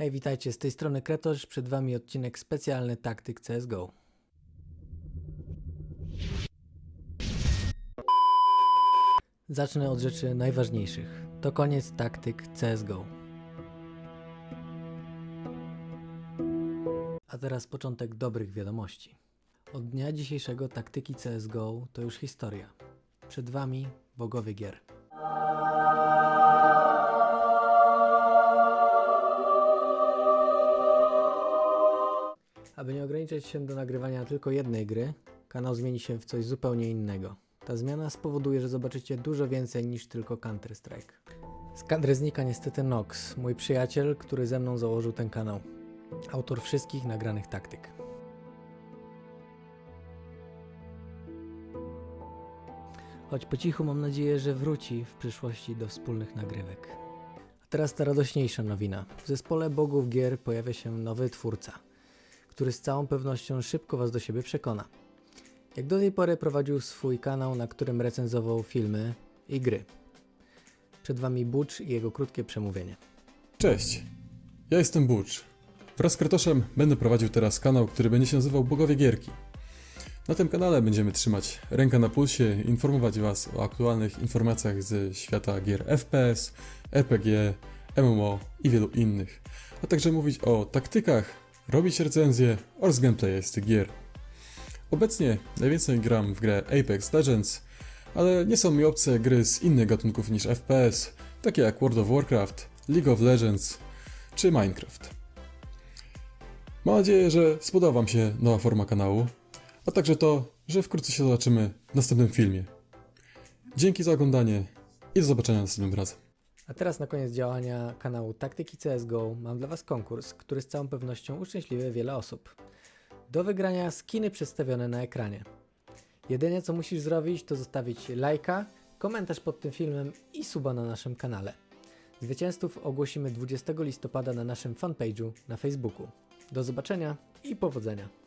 Hej, witajcie, z tej strony Kretosz, przed Wami odcinek specjalny Taktyk CSGO. Zacznę od rzeczy najważniejszych. To koniec taktyk CSGO. A teraz początek dobrych wiadomości. Od dnia dzisiejszego taktyki CSGO to już historia. Przed Wami bogowie gier. Aby nie ograniczać się do nagrywania tylko jednej gry, kanał zmieni się w coś zupełnie innego. Ta zmiana spowoduje, że zobaczycie dużo więcej niż tylko Counter-Strike. Z kadry znika niestety Nox, mój przyjaciel, który ze mną założył ten kanał. Autor wszystkich nagranych taktyk. Choć po cichu mam nadzieję, że wróci w przyszłości do wspólnych nagrywek. A teraz ta radośniejsza nowina. W zespole bogów gier pojawia się nowy twórca, który z całą pewnością szybko Was do siebie przekona. Jak do tej pory prowadził swój kanał, na którym recenzował filmy i gry. Przed Wami Butch i jego krótkie przemówienie. Cześć, ja jestem Butch. Wraz z Kratoszem będę prowadził teraz kanał, który będzie się nazywał Bogowie Gierki. Na tym kanale będziemy trzymać rękę na pulsie, informować Was o aktualnych informacjach ze świata gier FPS, RPG, MMO i wielu innych, a także mówić o taktykach, robić recenzje oraz gameplaye z tych gier. Obecnie najwięcej gram w grę Apex Legends, ale nie są mi obce gry z innych gatunków niż FPS, takie jak World of Warcraft, League of Legends czy Minecraft. Mam nadzieję, że spodoba Wam się nowa forma kanału, a także to, że wkrótce się zobaczymy w następnym filmie. Dzięki za oglądanie i do zobaczenia następnym razem. A teraz na koniec działania kanału Taktyki CSGO mam dla Was konkurs, który z całą pewnością uszczęśliwi wiele osób. Do wygrania skiny przedstawione na ekranie. Jedyne co musisz zrobić to zostawić lajka, komentarz pod tym filmem i suba na naszym kanale. Zwycięzców ogłosimy 20 listopada na naszym fanpage'u na Facebooku. Do zobaczenia i powodzenia!